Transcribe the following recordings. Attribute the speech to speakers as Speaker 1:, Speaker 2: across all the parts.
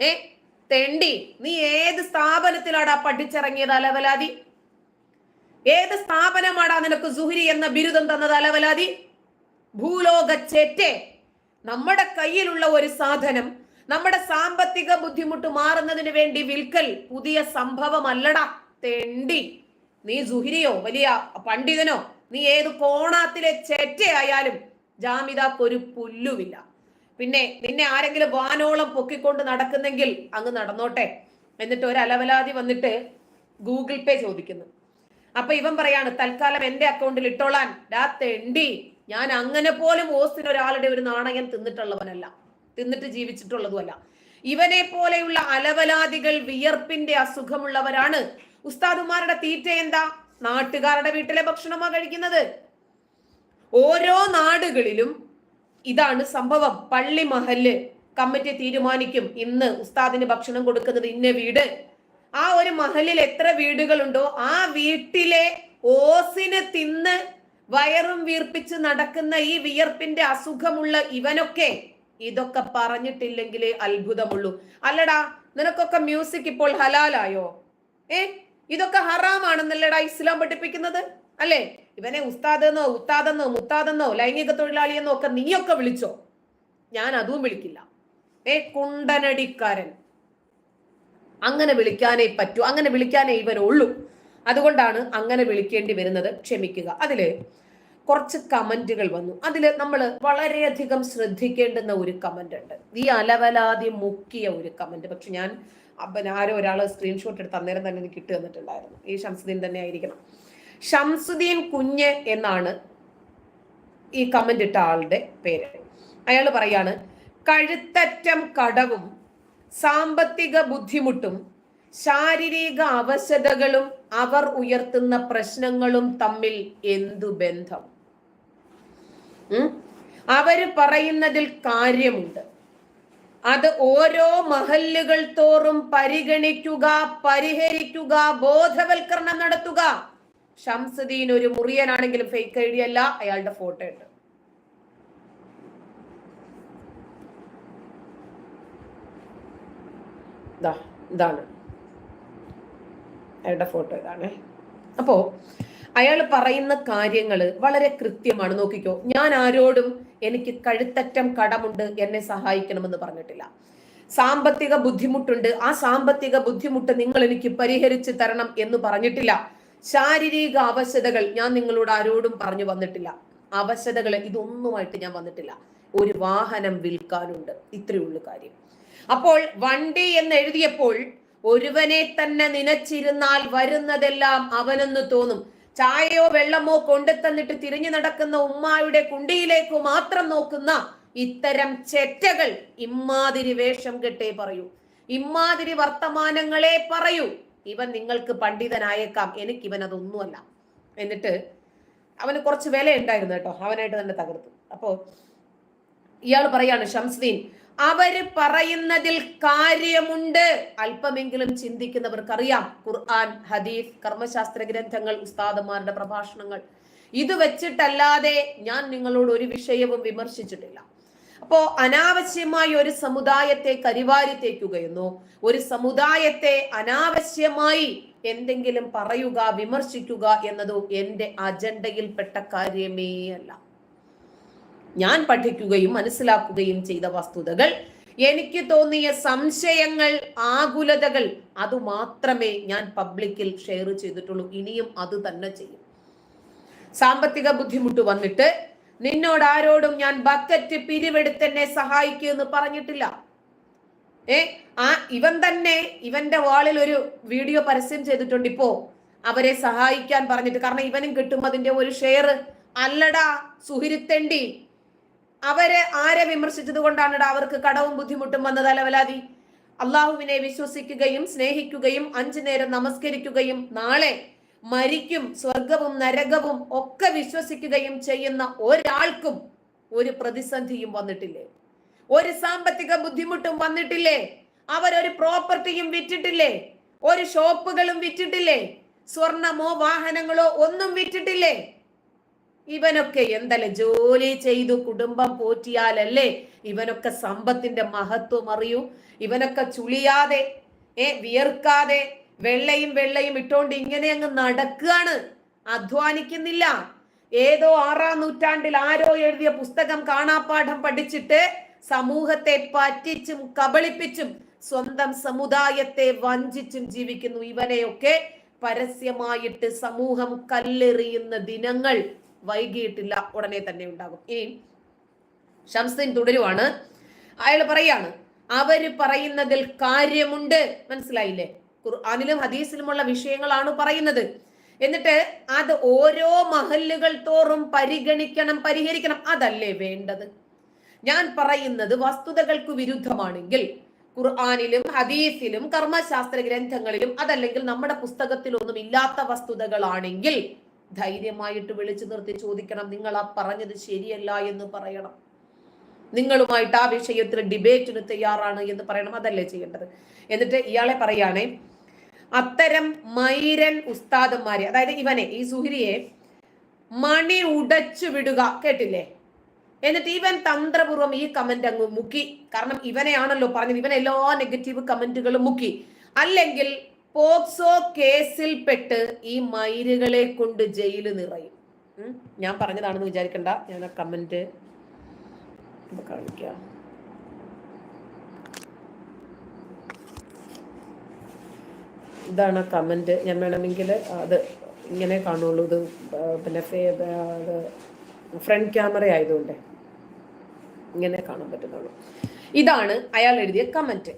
Speaker 1: ഏ തെണ്ടി നീ ഏത് സ്ഥാപനത്തിലാടാ പഠിച്ചിറങ്ങിയത് അലവലാതി? ഏത് സ്ഥാപനമാടാ നിനക്ക് സുഹരി എന്ന ബിരുദം തന്നത് അലവലാതി? ഭൂലോക ചേറ്റെ നമ്മുടെ കയ്യിലുള്ള ഒരു സാധനം നമ്മുടെ സാമ്പത്തിക ബുദ്ധിമുട്ട് മാറുന്നതിന് വേണ്ടി വിൽക്കൽ പുതിയ സംഭവമല്ലടാ. തെണ്ടി നീ സുഹിരിയോ വലിയ പണ്ഡിതനോ നീ ഏത് കോണാത്തിലെ ചേറ്റയായാലും ജാമിതാക്ക് ഒരു പുല്ലുമില്ല. പിന്നെ നിന്നെ ആരെങ്കിലും വാനോളം പൊക്കിക്കൊണ്ട് നടക്കുന്നെങ്കിൽ അങ്ങ് നടന്നോട്ടെ. എന്നിട്ട് ഒരു അലവലാതി വന്നിട്ട് ഗൂഗിൾ പേ ചോദിക്കുന്നു. അപ്പൊ ഇവൻ പറയാണ് തൽക്കാലം എന്റെ അക്കൗണ്ടിൽ ഇട്ടോളാൻ. ഡാ തെണ്ടി ഞാൻ അങ്ങനെ പോലും ഓസ്റ്റിന് ഒരാളുടെ ഒരു നാണയം തിന്നിട്ടുള്ളവനല്ല. തിന്നിട്ട് ജീവിച്ചിട്ടുള്ളതുമല്ല. ഇവനെ പോലെയുള്ള അലവലാദികൾ വിയർപ്പിന്റെ അസുഖമുള്ളവരാണ്. ഉസ്താദുമാരുടെ തീറ്റ എന്താ? നാട്ടുകാരുടെ വീട്ടിലെ ഭക്ഷണമാ കഴിക്കുന്നത്. ഓരോ നാടുകളിലും ഇതാണ് സംഭവം. പള്ളി മഹൽ കമ്മിറ്റി തീരുമാനിക്കും. ഇന്ന് ഉസ്താദിന് ഭക്ഷണം കൊടുക്കുന്നത് ഇന്ന വീട്. ആ ഒരു മഹലിൽ എത്ര വീടുകളുണ്ടോ ആ വീട്ടിലെ ഓസിനെ തിന്ന് വയറും വീർപ്പിച്ച് നടക്കുന്ന ഈ വിയർപ്പിന്റെ അസുഖമുള്ള ഇവനൊക്കെ ഇതൊക്കെ പറഞ്ഞിട്ടില്ലെങ്കിലേ അത്ഭുതമുള്ളൂ. അല്ലടാ നിനക്കൊക്കെ മ്യൂസിക് ഇപ്പോൾ ഹലാലായോ? ഏ? ഇതൊക്കെ ഹറാമാണെന്നല്ലടാ ഇസ്ലാം പഠിപ്പിക്കുന്നത്? അല്ലേ? ഇവനെ ഉസ്താദെന്നോ ഉത്താദെന്നോ മുത്താദെന്നോ ലൈംഗിക തൊഴിലാളിയെന്നോ ഒക്കെ നീയൊക്കെ വിളിച്ചോ? ഞാൻ അതും വിളിക്കില്ല. ഏ കുണ്ടനടിക്കാരൻ. അങ്ങനെ വിളിക്കാനേ പറ്റൂ. അങ്ങനെ വിളിക്കാനേ ഇവനുള്ളൂ. അതുകൊണ്ടാണ് അങ്ങനെ വിളിക്കേണ്ടി വരുന്നത്. ക്ഷമിക്കുക. അതിൽ കുറച്ച് കമന്റുകൾ വന്നു. അതിൽ നമ്മൾ വളരെയധികം ശ്രദ്ധിക്കേണ്ടുന്ന ഒരു കമന്റ് ഉണ്ട് ഈ അലവലാതി മുക്കിയ ഒരു കമന്റ്. പക്ഷെ ഞാൻ അപ്പൻ ആരോ ഒരാൾ സ്ക്രീൻഷോട്ട് എടുത്ത് അന്നേരം തന്നെ എനിക്ക് കിട്ടി തന്നിട്ടുണ്ടായിരുന്നു ഈ ശംസദീൻ തന്നെ ആയിരിക്കണം. ഷംസുദ്ദീൻ കുഞ്ഞ് എന്നാണ് ഈ കമന്റ് ഇട്ട ആളുടെ പേര്. അയാൾ പറയാണ് കഴുത്തറ്റം കടവും സാമ്പത്തിക ബുദ്ധിമുട്ടും ശാരീരിക അവശതകളും അവർ ഉയർത്തുന്ന പ്രശ്നങ്ങളും തമ്മിൽ എന്തു ബന്ധം? അവർ പറയുന്നതിൽ കാര്യമുണ്ട്. അത് ഓരോ മഹല്ലുകൾ തോറും പരിഗണിക്കുക പരിഹരിക്കുക ബോധവൽക്കരണം നടത്തുക. ഷംസുദ്ദീൻ ഒരു മുറിയനാണെങ്കിലും ഫേക്ക് ഐ ഡി അല്ല അയാളുടെ ഫോട്ടോ ഉണ്ട്. ഇതാണ്. അയാളുടെ ഫോട്ടോ ഇതാണ്. അപ്പോ അയാൾ പറയുന്ന കാര്യങ്ങൾ വളരെ കൃത്യമാണ്. നോക്കിക്കോ ഞാൻ ആരോടും എനിക്ക് കഴുത്തറ്റം കടമുണ്ട് എന്നെ സഹായിക്കണമെന്ന് പറഞ്ഞിട്ടില്ല. സാമ്പത്തിക ബുദ്ധിമുട്ടുണ്ട് ആ സാമ്പത്തിക ബുദ്ധിമുട്ട് നിങ്ങൾ എനിക്ക് പരിഹരിച്ചു തരണം എന്ന് പറഞ്ഞിട്ടില്ല. ശാരീരിക അവശതകൾ ഞാൻ നിങ്ങളോട് ആരോടും പറഞ്ഞു വന്നിട്ടില്ല. അവശതകൾ ഇതൊന്നുമായിട്ട് ഞാൻ വന്നിട്ടില്ല. ഒരു വാഹനം വിൽക്കാനുണ്ട്. ഇത്രയേ ഉള്ളൂ കാര്യം. അപ്പോൾ വണ്ടി എന്ന് എഴുതിയപ്പോൾ ഒരുവനെ തന്നെ നിനച്ചിരുന്നാൽ വരുന്നതെല്ലാം അവനെന്ന് തോന്നും. ചായയോ വെള്ളമോ കൊണ്ടുതന്നിട്ട് തിരിഞ്ഞു നടക്കുന്ന ഉമ്മായുടെ കുണ്ടിയിലേക്ക് മാത്രം നോക്കുന്ന ഇത്തരം ചെറ്റകൾ ഇമ്മാതിരി വേഷം കെട്ടേ പറയൂ. ഇമ്മാതിരി വർത്തമാനങ്ങളെ പറയൂ. ഇവൻ നിങ്ങൾക്ക് പണ്ഡിതനായേക്കാം. എനിക്ക് ഇവൻ അതൊന്നുമല്ല. എന്നിട്ട് അവന് കുറച്ച് വില ഉണ്ടായിരുന്നു കേട്ടോ. അവനായിട്ട് തന്നെ തകർത്തു. അപ്പോ ഇയാൾ പറയാണ് ഷംസ്ദീൻ അവർ പറയുന്നതിൽ കാര്യമുണ്ട്. അല്പമെങ്കിലും ചിന്തിക്കുന്നവർക്കറിയാം. ഖുർആൻ ഹദീഫ് കർമ്മശാസ്ത്ര ഗ്രന്ഥങ്ങൾ ഉസ്താദന്മാരുടെ പ്രഭാഷണങ്ങൾ. ഇത് വെച്ചിട്ടല്ലാതെ ഞാൻ നിങ്ങളോട് ഒരു വിഷയവും വിമർശിച്ചിട്ടില്ല. അപ്പോ അനാവശ്യമായി ഒരു സമുദായത്തെ കരിവാരി തേക്കുകയെന്നോ ഒരു സമുദായത്തെ അനാവശ്യമായി എന്തെങ്കിലും പറയുക വിമർശിക്കുക എന്നതോ എന്റെ അജണ്ടയിൽപ്പെട്ട കാര്യമേ അല്ല. ഞാൻ പഠിക്കുകയും മനസ്സിലാക്കുകയും ചെയ്ത വസ്തുതകൾ എനിക്ക് തോന്നിയ സംശയങ്ങൾ ആകുലതകൾ അത് മാത്രമേ ഞാൻ പബ്ലിക്കിൽ ഷെയർ ചെയ്തിട്ടുള്ളൂ. ഇനിയും അത് തന്നെ ചെയ്യും. സാമ്പത്തിക ബുദ്ധിമുട്ട് വന്നിട്ട് നിന്നോട് ആരോടും ഞാൻ ബക്കറ്റ് പിരിവെടുത്ത് എന്നെ സഹായിക്കൂ എന്ന് പറഞ്ഞിട്ടില്ല. ഏ ആ ഇവൻ തന്നെ ഇവന്റെ വാളിൽ ഒരു വീഡിയോ പരസ്യം ചെയ്തിട്ടുണ്ട് ഇപ്പോ. അവരെ സഹായിക്കാൻ പറഞ്ഞിട്ട് കാരണം ഇവനും കിട്ടും അതിന്റെ ഒരു ഷെയർ അല്ലടാ സുഹൃത്തേണ്ടി അവരെ ആരെ വിമർശിച്ചത് കൊണ്ടാണ് അവർക്ക് കടവും ബുദ്ധിമുട്ടും വന്നത് അലവലാതി? അള്ളാഹുവിനെ വിശ്വസിക്കുകയും സ്നേഹിക്കുകയും അഞ്ചു നേരം നമസ്കരിക്കുകയും നാളെ മരിക്കും സ്വർഗവും നരകവും ഒക്കെ വിശ്വസിക്കുകയും ചെയ്യുന്ന ഒരാൾക്കും ഒരു പ്രതിസന്ധിയും വന്നിട്ടില്ലേ? ഒരു സാമ്പത്തിക ബുദ്ധിമുട്ടും വന്നിട്ടില്ലേ? അവരൊരു പ്രോപ്പർട്ടിയും വിറ്റിട്ടില്ലേ? ഒരു ഷോപ്പുകളും വിറ്റിട്ടില്ലേ? സ്വർണമോ വാഹനങ്ങളോ ഒന്നും വിറ്റിട്ടില്ലേ? ഇവനൊക്കെ എന്തല്ലേ ജോലി ചെയ്തു കുടുംബം പോറ്റിയാലല്ലേ ഇവനൊക്കെ സമ്പത്തിന്റെ മഹത്വം അറിയൂ? ഇവനൊക്കെ ചുളിയാതെ ഏ വിയർക്കാതെ വെള്ളയും വെള്ളയും ഇട്ടോണ്ട് ഇങ്ങനെ അങ്ങ് നടക്കുകയാണ് അധ്വാനിക്കുന്നില്ല. ഏതോ ആറാം നൂറ്റാണ്ടിൽ ആരോ എഴുതിയ പുസ്തകം കാണാപ്പാഠം പഠിച്ചിട്ട് സമൂഹത്തെ പറ്റിച്ചും കബളിപ്പിച്ചും സ്വന്തം സമുദായത്തെ വഞ്ചിച്ചും ജീവിക്കുന്നു ഇവനെയൊക്കെ പരസ്യമായിട്ട് സമൂഹം കല്ലെറിയുന്ന ദിനങ്ങൾ വൈകിയിട്ടില്ല ഉടനെ തന്നെ ഉണ്ടാകും. ഇനി ഷംസിൻ തുടരുവാണ്. അയാൾ പറയാണ് അവർ പറയുന്നതിൽ കാര്യമുണ്ട്. മനസ്സിലായില്ലേ? ഖുർആാനിലും ഹദീസിലുമുള്ള വിഷയങ്ങളാണ് പറയുന്നത്. എന്നിട്ട് അത് ഓരോ മഹല്ലുകൾ തോറും പരിഗണിക്കണം പരിഹരിക്കണം അതല്ലേ വേണ്ടത്? ഞാൻ പറയുന്നത് വസ്തുതകൾക്ക് വിരുദ്ധമാണെങ്കിൽ ഖുർആാനിലും ഹദീസിലും കർമ്മശാസ്ത്ര ഗ്രന്ഥങ്ങളിലും അതല്ലെങ്കിൽ നമ്മുടെ പുസ്തകത്തിലൊന്നും ഇല്ലാത്ത വസ്തുതകളാണെങ്കിൽ ധൈര്യമായിട്ട് വിളിച്ചു നിർത്തി ചോദിക്കണം നിങ്ങൾ ആ പറഞ്ഞത് ശരിയല്ല എന്ന് പറയണം. നിങ്ങളുമായിട്ട് ആ വിഷയത്തിൽ ഡിബേറ്റിന് തയ്യാറാണ് എന്ന് പറയണം അതല്ലേ ചെയ്യേണ്ടത്? എന്നിട്ട് ഇയാളെ പറയുകയാണേ അത്തരം മൈരൻ ഉസ്താദന്മാരെ അതായത് ഇവനെ ഈ സുഹിരിയെ മണി ഉടച്ചു വിടുക കേട്ടില്ലേ? എന്നിട്ട് ഇവൻ തന്ത്രപൂർവം ഈ കമന്റ് അങ്ങ് മുക്കി. കാരണം ഇവനെയാണല്ലോ പറഞ്ഞത് ഇവൻ എല്ലാ നെഗറ്റീവ് കമന്റുകളും മുക്കി. അല്ലെങ്കിൽ പോക്സോ കേസിൽ പെട്ട് ഈ മൈരുകളെ കൊണ്ട് ജയിൽ നിറയും. ഞാൻ പറഞ്ഞതാണെന്ന് വിചാരിക്കണ്ട. ഞാൻ ആ കമന്റ് കാണിക്കാം. ഇതാണ് കമന്റ് ഞാൻ വേണമെങ്കിൽ അത് ഇങ്ങനെ കാണുള്ളൂ. ഇത് പിന്നെ അത് ഫ്രണ്ട് ക്യാമറ ആയതുകൊണ്ട് ഇങ്ങനെ കാണാൻ പറ്റുന്നുള്ളൂ. ഇതാണ് അയാൾ എഴുതിയ കമന്റ്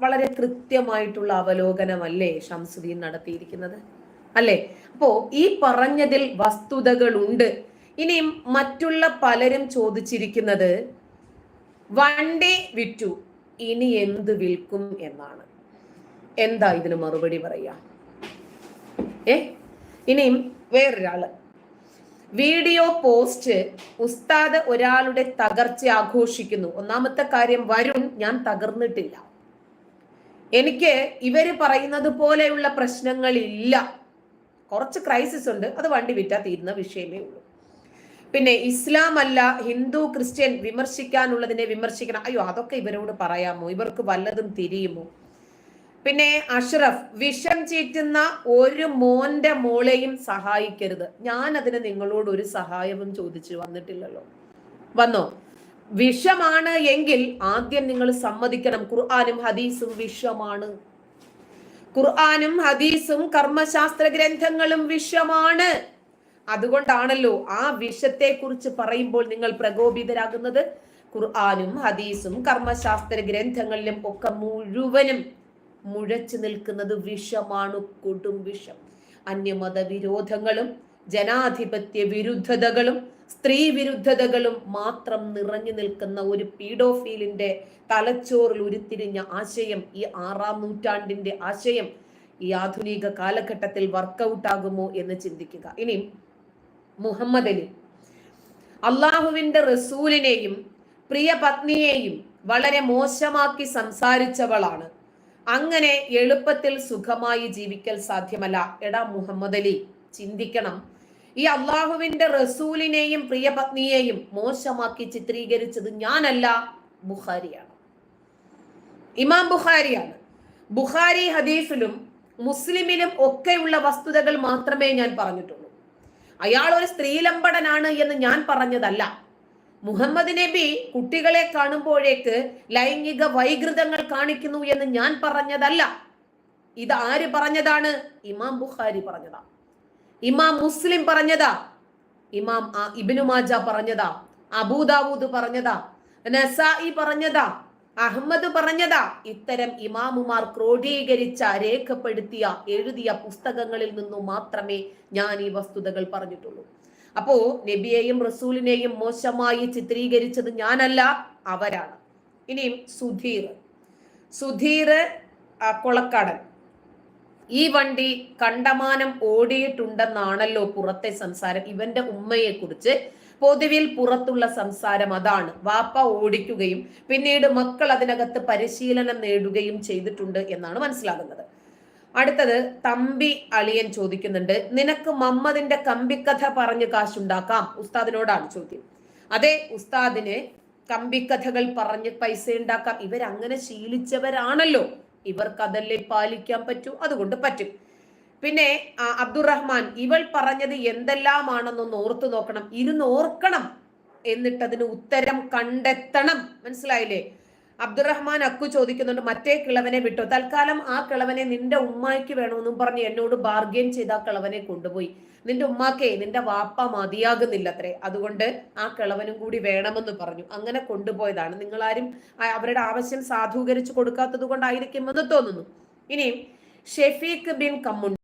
Speaker 1: വളരെ കൃത്യമായിട്ടുള്ള അവലോകനമല്ലേ ഷംസുദ്ദീൻ നടത്തിയിരിക്കുന്നത്? അല്ലേ? അപ്പോ ഈ പറഞ്ഞതിൽ വസ്തുതകളുണ്ട്. ഇനിയും മറ്റുള്ള പലരും ചോദിച്ചിരിക്കുന്നത് വണ്ടി വിറ്റു ഇനി എന്ത് വിൽക്കും? എന്നാണ്. എന്താ ഇതിന് മറുപടി പറയാ? ഏ? ഇനിയും വേറൊരാൾ. വീഡിയോ പോസ്റ്റ് ഉസ്താദ് ഒരാളുടെ തകർച്ച ആഘോഷിക്കുന്നു. ഒന്നാമത്തെ കാര്യം വരുൺ ഞാൻ തകർന്നിട്ടില്ല. എനിക്ക് ഇവർ പറയുന്നത് പോലെയുള്ള പ്രശ്നങ്ങളില്ല. കുറച്ച് ക്രൈസിസ് ഉണ്ട്. അത് വണ്ടി വിറ്റാ തീരുന്ന വിഷയമേ ഉള്ളൂ. പിന്നെ ഇസ്ലാം അല്ല ഹിന്ദു ക്രിസ്ത്യൻ വിമർശിക്കാനുള്ളതിനെ വിമർശിക്കണം. അയ്യോ അതൊക്കെ ഇവരോട് പറയാമോ? ഇവർക്ക് വല്ലതും തിരിയുമോ? പിന്നെ അഷ്റഫ് വിഷം ചീറ്റുന്ന ഒരു മോന്റെ മോളെയും സഹായിക്കരുത്. ഞാൻ അതിന് നിങ്ങളോട് ഒരു സഹായവും ചോദിച്ചു വന്നിട്ടില്ലല്ലോ. വന്നോ? വിഷമാണ് എങ്കിൽ ആദ്യം നിങ്ങൾ സമ്മതിക്കണം. ഖുർആാനും ഹദീസും വിഷമാണ്. ഖുർആാനും ഹദീസും കർമ്മശാസ്ത്ര ഗ്രന്ഥങ്ങളും വിഷമാണ്. അതുകൊണ്ടാണല്ലോ ആ വിഷത്തെ കുറിച്ച് പറയുമ്പോൾ നിങ്ങൾ പ്രകോപിതരാകുന്നത്. ഖുർആാനും ഹദീസും കർമ്മശാസ്ത്ര ഗ്രന്ഥങ്ങളിലും ഒക്കെ മുഴുവനും മുഴച്ചു നിൽക്കുന്നത് വിഷമാണ് കൊടും വിഷം. അന്യമത വിരോധങ്ങളും ജനാധിപത്യ വിരുദ്ധതകളും സ്ത്രീ വിരുദ്ധതകളും മാത്രം നിറഞ്ഞു നിൽക്കുന്ന ഒരു പീഡോഫീലിന്റെ തലച്ചോറിൽ ഉരുത്തിരിഞ്ഞ ആശയം ഈ ആറാം നൂറ്റാണ്ടിന്റെ ആശയം ഈ ആധുനിക കാലഘട്ടത്തിൽ വർക്കൗട്ട് ആകുമോ എന്ന് ചിന്തിക്കുക. ഇനി മുഹമ്മദ് അലി അള്ളാഹുവിന്റെ റസൂലിനെയും പ്രിയ പത്നിയെയും വളരെ മോശമാക്കി സംസാരിച്ചവളാണ്. അങ്ങനെ എളുപ്പത്തിൽ സുഖമായി ജീവിക്കൽ സാധ്യമല്ല. എടാ മുഹമ്മദ് അലി ചിന്തിക്കണം. ഈ അള്ളാഹുവിന്റെ റസൂലിനെയും പ്രിയപത്നിയെയും മോശമാക്കി ചിത്രീകരിച്ചത് ഞാനല്ല ബുഖാരിയാണ്. ഇമാം ബുഖാരിയാണ്. ബുഖാരി ഹദീഫിലും മുസ്ലിമിലും ഒക്കെയുള്ള വസ്തുതകൾ മാത്രമേ ഞാൻ പറഞ്ഞിട്ടുള്ളൂ. അയാൾ ഒരു സ്ത്രീലമ്പടനാണ് എന്ന് ഞാൻ പറഞ്ഞതല്ല. മുഹമ്മദ് നബി കുട്ടികളെ കാണുമ്പോഴേക്ക് ലൈംഗിക വൈകൃതങ്ങൾ കാണിക്കുന്നു എന്ന് ഞാൻ പറഞ്ഞതല്ല. ഇത് ആര് പറഞ്ഞതാണ്? ഇമാം ബുഖാരി പറഞ്ഞതാ. ഇമാം മുസ്ലിം പറഞ്ഞതാ. ഇമാം ഇബിനു മാജ പറഞ്ഞതാ. അബൂദാവൂദ് പറഞ്ഞതാ. നസായി പറഞ്ഞതാ. അഹമ്മദ് പറഞ്ഞതാ. ഇത്തരം ഇമാമുമാർ ക്രോഡീകരിച്ച രേഖപ്പെടുത്തിയ എഴുതിയ പുസ്തകങ്ങളിൽ നിന്നും മാത്രമേ ഞാൻ ഈ വസ്തുതകൾ പറഞ്ഞിട്ടുള്ളൂ. അപ്പോ നബിയെയും റസൂലിനെയും മോശമായി ചിത്രീകരിച്ചത് ഞാനല്ല അവരാണ്. ഇനിയും സുധീർ. സുധീർ കൊളക്കാടൻ. ഈ വണ്ടി കണ്ടമാനം ഓടിയിട്ടുണ്ടെന്നാണല്ലോ പുറത്തെ സംസാരം. ഇവന്റെ ഉമ്മയെ കുറിച്ച് പൊതുവിൽ പുറത്തുള്ള സംസാരം അതാണ്. വാപ്പ ഓടിക്കുകയും പിന്നീട് മക്കൾ അതിനകത്ത് പരിശീലനം നേടുകയും ചെയ്തിട്ടുണ്ട് എന്നാണ് മനസ്സിലാകുന്നത്. അടുത്തത് തമ്പി അളിയൻ ചോദിക്കുന്നുണ്ട് നിനക്ക് മമ്മദിന്റെ കമ്പിക്കഥ പറഞ്ഞ് കാശുണ്ടാക്കാം? ഉസ്താദിനോടാണ് ചോദ്യം. അതെ ഉസ്താദിന് കമ്പിക്കഥകൾ പറഞ്ഞ് പൈസ ഉണ്ടാക്കാം ഇവരങ്ങനെ ശീലിച്ചവരാണല്ലോ. ഇവർക്ക് അതല്ലേ പാലിക്കാൻ പറ്റൂ? അതുകൊണ്ട് പറ്റും. പിന്നെ അബ്ദുറഹ്മാൻ ഇവൾ പറഞ്ഞത് എന്തെല്ലാമാണെന്നൊന്ന് ഓർത്തു നോക്കണം. ഇരുന്ന് ഓർക്കണം. എന്നിട്ട് അതിന് ഉത്തരം കണ്ടെത്തണം. മനസ്സിലായില്ലേ? അബ്ദുറഹ്മാൻ അക്കു ചോദിക്കുന്നുണ്ട് മറ്റേ കിളവനെ വിട്ടോ? തൽക്കാലം ആ കിളവനെ നിന്റെ ഉമ്മായ്ക്ക് വേണമെന്നും പറഞ്ഞ് എന്നോട് ബാർഗെയിൻ ചെയ്ത് ആ കിളവനെ കൊണ്ടുപോയി. നിന്റെ ഉമ്മാക്കേ നിന്റെ വാപ്പ മതിയാകുന്നില്ല അത്രേ അതുകൊണ്ട് ആ കിളവനും കൂടി വേണമെന്ന് പറഞ്ഞു. അങ്ങനെ കൊണ്ടുപോയതാണ്. നിങ്ങളാരും അവരുടെ ആവശ്യം സാധൂകരിച്ചു കൊടുക്കാത്തത് കൊണ്ടായിരിക്കുമെന്ന് തോന്നുന്നു. ഇനിയും ഷെഫീഖ് ബിൻ കമ്മുണ്ട്